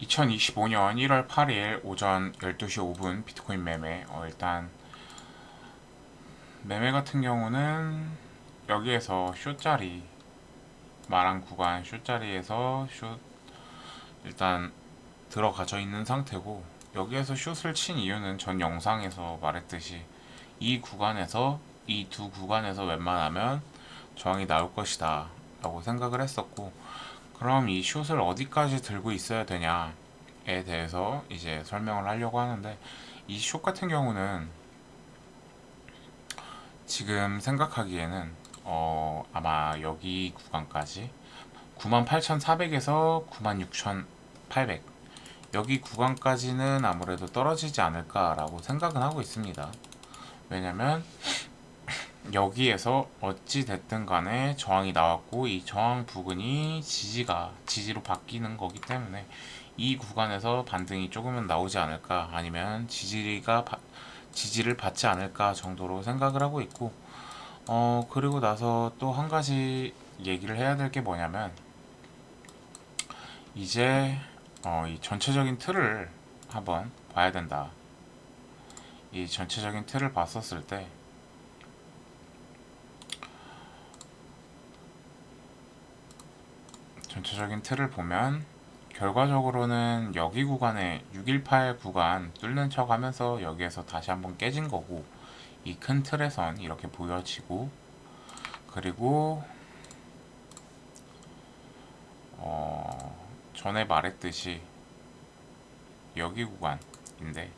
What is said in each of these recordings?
2025년 1월 8일 오전 12시 5분 비트코인 매매. 어, 일단 매매 같은 경우는 여기에서 숏자리 말한 구간 숏자리에서 숏 일단 들어가져 있는 상태고 여기에서 숏을 친 이유는 전 영상에서 말했듯이 이 구간에서 이 두 구간에서 웬만하면 저항이 나올 것이다 라고 생각을 했었고 그럼 이 숏을 어디까지 들고 있어야 되냐에 대해서 이제 설명을 하려고 하는데 이 숏 같은 경우는 지금 생각하기에는 어 아마 여기 구간까지 98,400에서 96,800 여기 구간까지는 아무래도 떨어지지 않을까라고 생각은 하고 있습니다. 왜냐면 여기에서 어찌 됐든 간에 저항이 나왔고 이 저항 부근이 지지가 지지로 바뀌는 거기 때문에 이 구간에서 반등이 조금은 나오지 않을까 아니면 지지가 바- 지지를 받지 않을까 정도로 생각을 하고 있고 어 그리고 나서 또 한 가지 얘기를 해야 될 게 뭐냐면 이제 어, 이 전체적인 틀을 한번 봐야 된다. 이 전체적인 틀을 봤었을 때 전체적인 틀을 보면 결과적으로는 여기 구간에 618 구간 뚫는 척 하면서 여기에서 다시 한번 깨진 거고 이 큰 틀에선 이렇게 보여지고 그리고 어 전에 말했듯이 여기 구간인데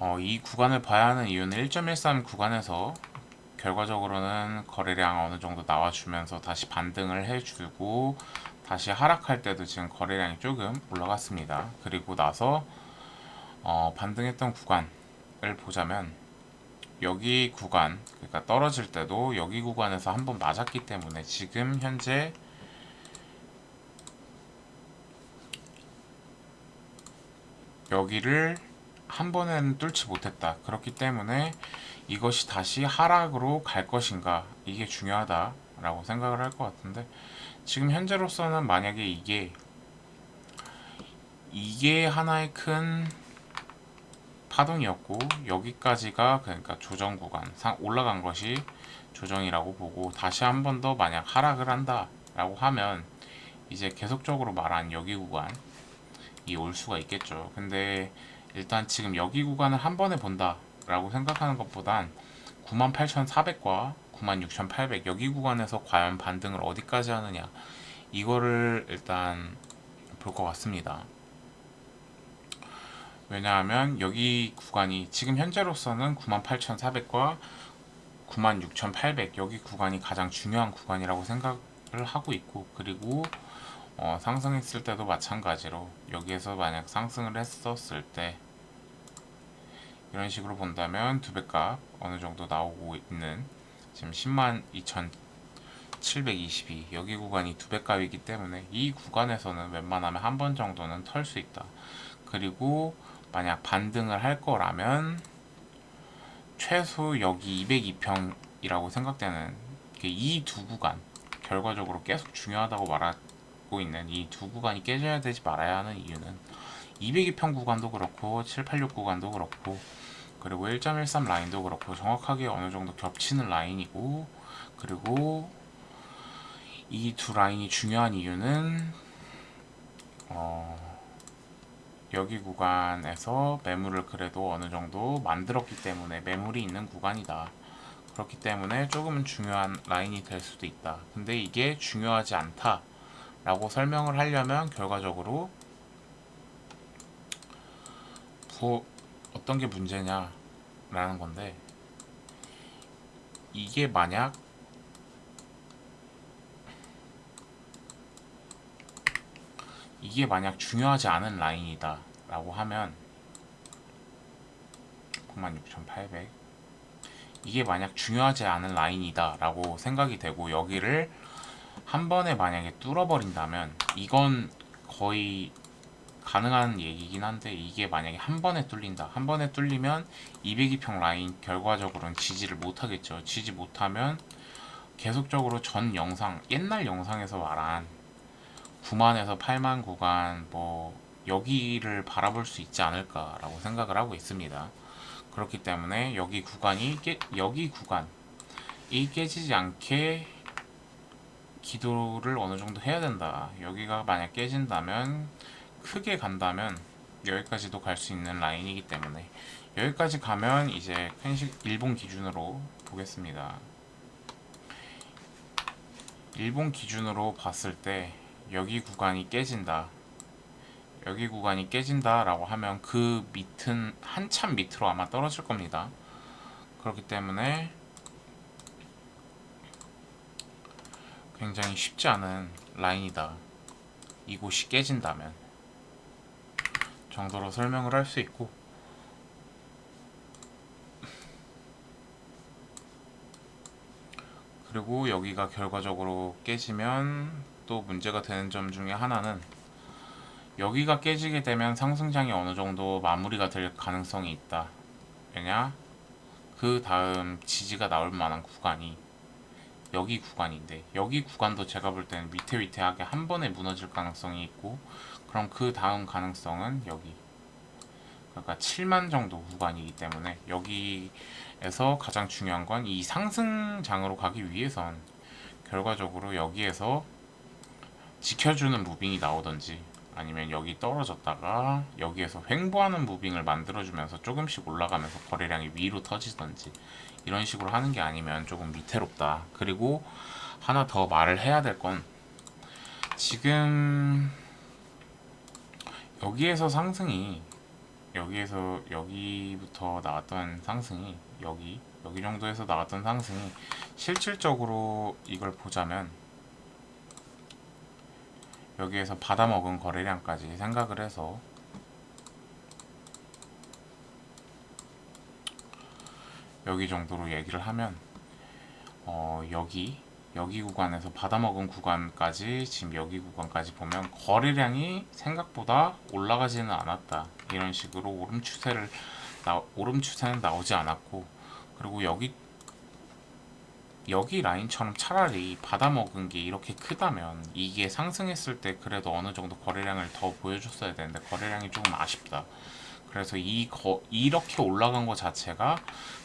어, 이 구간을 봐야 하는 이유는 1.13 구간에서 결과적으로는 거래량 어느 정도 나와주면서 다시 반등을 해주고 다시 하락할 때도 지금 거래량이 조금 올라갔습니다. 그리고 나서 어, 반등했던 구간을 보자면 여기 구간 그러니까 떨어질 때도 여기 구간에서 한번 맞았기 때문에 지금 현재 여기를 한 번에는 뚫지 못했다. 그렇기 때문에 이것이 다시 하락으로 갈 것인가 이게 중요하다라고 생각을 할 것 같은데 지금 현재로서는 만약에 이게 이게 하나의 큰 파동이었고 여기까지가 그러니까 조정 구간 상 올라간 것이 조정이라고 보고 다시 한 번 더 만약 하락을 한다라고 하면 이제 계속적으로 말한 여기 구간이 올 수가 있겠죠. 근데 일단 지금 여기 구간을 한 번에 본다라고 생각하는 것보단 98,400과 96,800 여기 구간에서 과연 반등을 어디까지 하느냐 이거를 일단 볼 것 같습니다. 왜냐하면 여기 구간이 지금 현재로서는 98,400과 96,800 여기 구간이 가장 중요한 구간이라고 생각을 하고 있고 그리고 어, 상승했을 때도 마찬가지로 여기에서 만약 상승을 했었을 때 이런 식으로 본다면 두 배값 어느 정도 나오고 있는 지금 10만 2,722 여기 구간이 두 배값이기 때문에 이 구간에서는 웬만하면 한 번 정도는 털 수 있다. 그리고 만약 반등을 할 거라면 최소 여기 202평이라고 생각되는 이 두 구간 결과적으로 계속 중요하다고 말하 고 있는 이 두 구간이 깨져야 되지 말아야 하는 이유는 202평 구간도 그렇고 786 구간도 그렇고 그리고 1.13 라인도 그렇고 정확하게 어느 정도 겹치는 라인이고 그리고 이 두 라인이 중요한 이유는 어 여기 구간에서 매물을 그래도 어느 정도 만들었기 때문에 매물이 있는 구간이다. 그렇기 때문에 조금은 중요한 라인이 될 수도 있다. 근데 이게 중요하지 않다 라고 설명을 하려면 결과적으로 부, 어떤 게 문제냐 라는 건데 이게 만약 이게 만약 중요하지 않은 라인이다 라고 하면 96,800 이게 만약 중요하지 않은 라인이다 라고 생각이 되고 여기를 한 번에 만약에 뚫어버린다면 이건 거의 가능한 얘기긴 한데 이게 만약에 한 번에 뚫린다 한 번에 뚫리면 202평 라인 결과적으로는 지지를 못하겠죠 지지 못하면 계속적으로 전 영상 옛날 영상에서 말한 9만에서 8만 구간 뭐 여기를 바라볼 수 있지 않을까라고 생각을 하고 있습니다. 그렇기 때문에 여기 구간이 깨, 여기 구간 이 깨지지 않게 기도를 어느 정도 해야 된다. 여기가 만약 깨진다면 크게 간다면 여기까지도 갈 수 있는 라인이기 때문에 여기까지 가면 이제 편식 일본 기준으로 보겠습니다. 일본 기준으로 봤을 때 여기 구간이 깨진다. 여기 구간이 깨진다라고 하면 그 밑은 한참 밑으로 아마 떨어질 겁니다. 그렇기 때문에 굉장히 쉽지 않은 라인이다. 이곳이 깨진다면 정도로 설명을 할 수 있고 그리고 여기가 결과적으로 깨지면 또 문제가 되는 점 중에 하나는 여기가 깨지게 되면 상승장이 어느 정도 마무리가 될 가능성이 있다. 왜냐? 그 다음 지지가 나올 만한 구간이 여기 구간인데 여기 구간도 제가 볼 때는 위태위태하게 한 번에 무너질 가능성이 있고 그럼 그 다음 가능성은 여기. 그러니까 7만 정도 구간이기 때문에 여기에서 가장 중요한 건 이 상승장으로 가기 위해선 결과적으로 여기에서 지켜주는 무빙이 나오던지 아니면 여기 떨어졌다가 여기에서 횡보하는 무빙을 만들어주면서 조금씩 올라가면서 거래량이 위로 터지던지 이런 식으로 하는 게 아니면 조금 위태롭다. 그리고 하나 더 말을 해야 될 건 지금 여기에서 상승이 여기에서 여기부터 나왔던 상승이 여기 여기 정도에서 나왔던 상승이 실질적으로 이걸 보자면 여기에서 받아먹은 거래량까지 생각을 해서. 여기 정도로 얘기를 하면 어 여기 여기 구간에서 받아먹은 구간까지 지금 여기 구간까지 보면 거래량이 생각보다 올라가지는 않았다. 이런 식으로 오름 추세를 나, 오름 추세는 나오지 않았고 그리고 여기 여기 라인처럼 차라리 받아먹은 게 이렇게 크다면 이게 상승했을 때 그래도 어느 정도 거래량을 더 보여줬어야 되는데 거래량이 조금 아쉽다. 그래서 이 거, 이렇게 올라간 것 자체가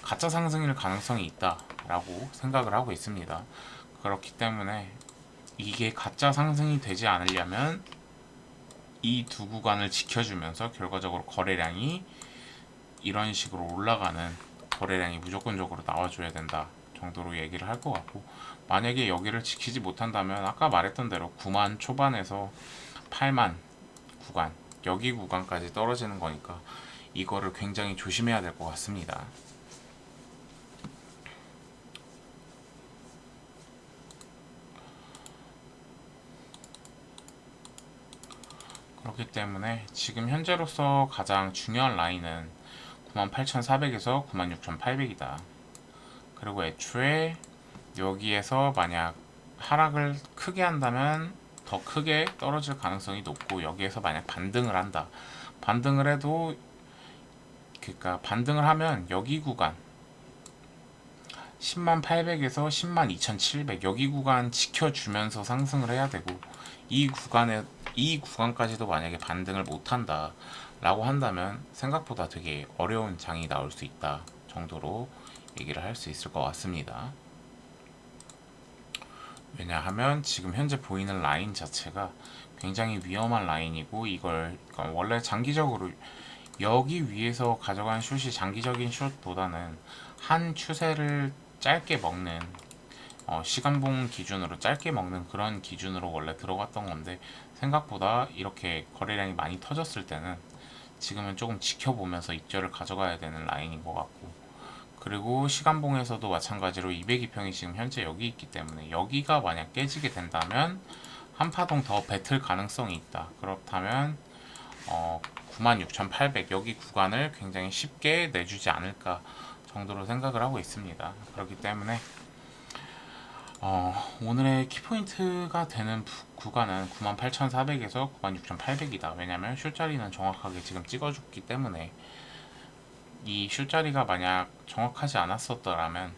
가짜 상승일 가능성이 있다라고 생각을 하고 있습니다. 그렇기 때문에 이게 가짜 상승이 되지 않으려면 이 두 구간을 지켜주면서 결과적으로 거래량이 이런 식으로 올라가는 거래량이 무조건적으로 나와줘야 된다 정도로 얘기를 할 것 같고 만약에 여기를 지키지 못한다면 아까 말했던 대로 9만 초반에서 8만 구간 여기 구간까지 떨어지는 거니까 이거를 굉장히 조심해야 될 것 같습니다. 그렇기 때문에 지금 현재로서 가장 중요한 라인은 98,400에서 96,800이다. 그리고 애초에 여기에서 만약 하락을 크게 한다면 더 크게 떨어질 가능성이 높고 여기에서 만약 반등을 한다. 반등을 해도 그러니까 반등을 하면 여기 구간 10만 800에서 10만 2700 여기 구간 지켜주면서 상승을 해야 되고 이 구간에 이 구간까지도 만약에 반등을 못한다 라고 한다면 생각보다 되게 어려운 장이 나올 수 있다 정도로 얘기를 할 수 있을 것 같습니다. 왜냐하면 지금 현재 보이는 라인 자체가 굉장히 위험한 라인이고 이걸 그러니까 원래 장기적으로 여기 위에서 가져간 슛이 장기적인 슛보다는 한 추세를 짧게 먹는 어, 시간봉 기준으로 짧게 먹는 그런 기준으로 원래 들어갔던 건데 생각보다 이렇게 거래량이 많이 터졌을 때는 지금은 조금 지켜보면서 입절을 가져가야 되는 라인인 것 같고 그리고 시간봉에서도 마찬가지로 202평이 지금 현재 여기 있기 때문에 여기가 만약 깨지게 된다면 한 파동 더 뱉을 가능성이 있다. 그렇다면 어, 96,800 여기 구간을 굉장히 쉽게 내주지 않을까 정도로 생각을 하고 있습니다. 그렇기 때문에 어, 오늘의 키포인트가 되는 구간은 98,400에서 96,800이다. 왜냐면 슛자리는 정확하게 지금 찍어줬기 때문에 이 슛자리가 만약 정확하지 않았었더라면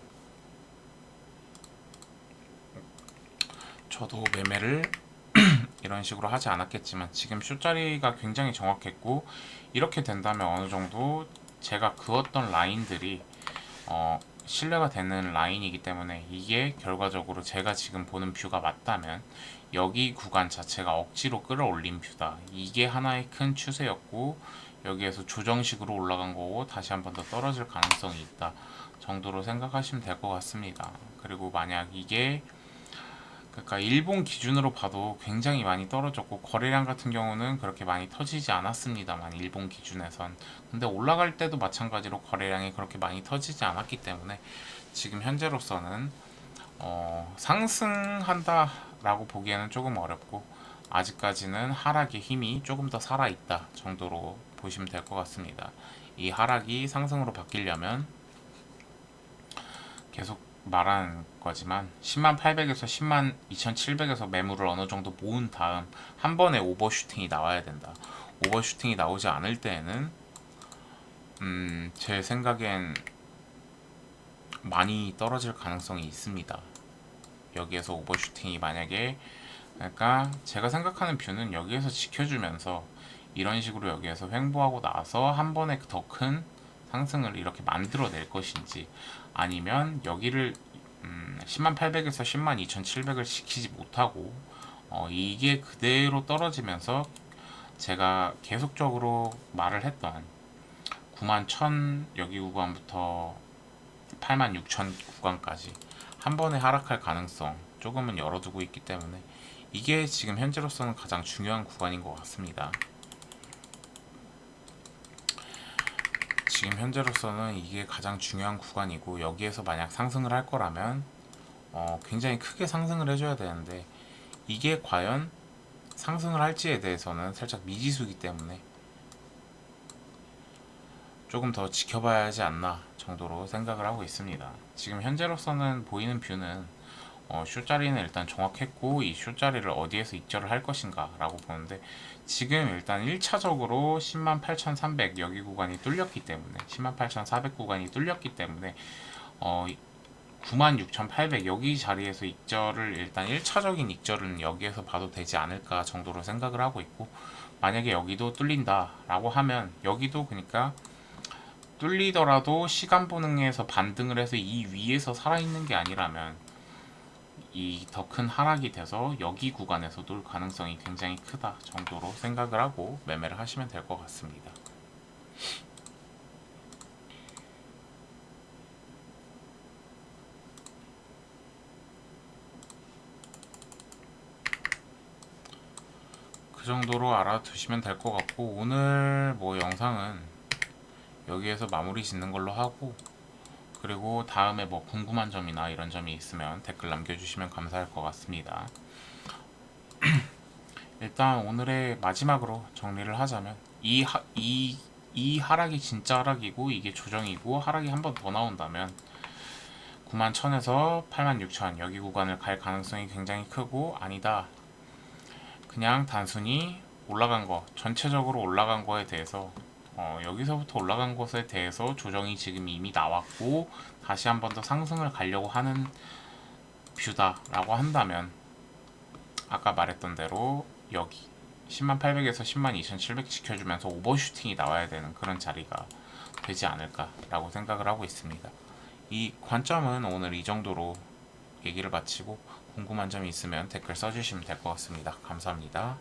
저도 매매를 이런 식으로 하지 않았겠지만 지금 숏자리가 굉장히 정확했고 이렇게 된다면 어느 정도 제가 그었던 라인들이 어, 신뢰가 되는 라인이기 때문에 이게 결과적으로 제가 지금 보는 뷰가 맞다면 여기 구간 자체가 억지로 끌어올린 뷰다. 이게 하나의 큰 추세였고 여기에서 조정식으로 올라간 거고 다시 한 번 더 떨어질 가능성이 있다 정도로 생각하시면 될 것 같습니다. 그리고 만약 이게 그러니까 일본 기준으로 봐도 굉장히 많이 떨어졌고 거래량 같은 경우는 그렇게 많이 터지지 않았습니다만 일본 기준에선 근데 올라갈 때도 마찬가지로 거래량이 그렇게 많이 터지지 않았기 때문에 지금 현재로서는 어, 상승한다라고 보기에는 조금 어렵고 아직까지는 하락의 힘이 조금 더 살아있다 정도로 보시면 될 것 같습니다. 이 하락이 상승으로 바뀌려면 계속 말하는 거지만 10만 800에서 10만 2700에서 매물을 어느 정도 모은 다음 한 번에 오버슈팅이 나와야 된다. 오버슈팅이 나오지 않을 때에는 음, 제 생각엔 많이 떨어질 가능성이 있습니다. 여기에서 오버슈팅이 만약에 그러니까 제가 생각하는 뷰는 여기에서 지켜주면서 이런 식으로 여기에서 횡보하고 나서 한 번에 더 큰 상승을 이렇게 만들어낼 것인지 아니면 여기를 음, 10만 800에서 10만 2700을 지키지 못하고 어, 이게 그대로 떨어지면서 제가 계속적으로 말을 했던 9만 1000 여기 구간부터 8만 6천 구간까지 한 번에 하락할 가능성 조금은 열어두고 있기 때문에 이게 지금 현재로서는 가장 중요한 구간인 것 같습니다. 지금 현재로서는 이게 가장 중요한 구간이고 여기에서 만약 상승을 할 거라면 어, 굉장히 크게 상승을 해줘야 되는데 이게 과연 상승을 할지에 대해서는 살짝 미지수이기 때문에 조금 더 지켜봐야 하지 않나 정도로 생각을 하고 있습니다. 지금 현재로서는 보이는 뷰는 어, 숏자리는 일단 정확했고 이 숏자리를 어디에서 입절을 할 것인가 라고 보는데 지금 일단 1차적으로 108,300 여기 구간이 뚫렸기 때문에 108,400 구간이 뚫렸기 때문에 어, 96,800 여기 자리에서 입절을 일단 1차적인 입절은 여기에서 봐도 되지 않을까 정도로 생각을 하고 있고 만약에 여기도 뚫린다 라고 하면 여기도 그러니까 뚫리더라도 시간 보능에서 반등을 해서 이 위에서 살아있는 게 아니라면 이 더 큰 하락이 돼서 여기 구간에서 돌 가능성이 굉장히 크다 정도로 생각을 하고 매매를 하시면 될 것 같습니다. 그 정도로 알아두시면 될 것 같고 오늘 뭐 영상은 여기에서 마무리 짓는 걸로 하고 그리고 다음에 뭐 궁금한 점이나 이런 점이 있으면 댓글 남겨주시면 감사할 것 같습니다. 일단 오늘의 마지막으로 정리를 하자면 이, 하, 이, 이 하락이 진짜 하락이고 이게 조정이고 하락이 한 번 더 나온다면 9만 1000에서 8만 6천 여기 구간을 갈 가능성이 굉장히 크고 아니다. 그냥 단순히 올라간 거 전체적으로 올라간 거에 대해서 어, 여기서부터 올라간 것에 대해서 조정이 지금 이미 나왔고 다시 한 번 더 상승을 가려고 하는 뷰다라고 한다면 아까 말했던 대로 여기 10만 800에서 10만 2700 지켜주면서 오버슈팅이 나와야 되는 그런 자리가 되지 않을까라고 생각을 하고 있습니다. 이 관점은 오늘 이 정도로 얘기를 마치고 궁금한 점이 있으면 댓글 써주시면 될 것 같습니다. 감사합니다.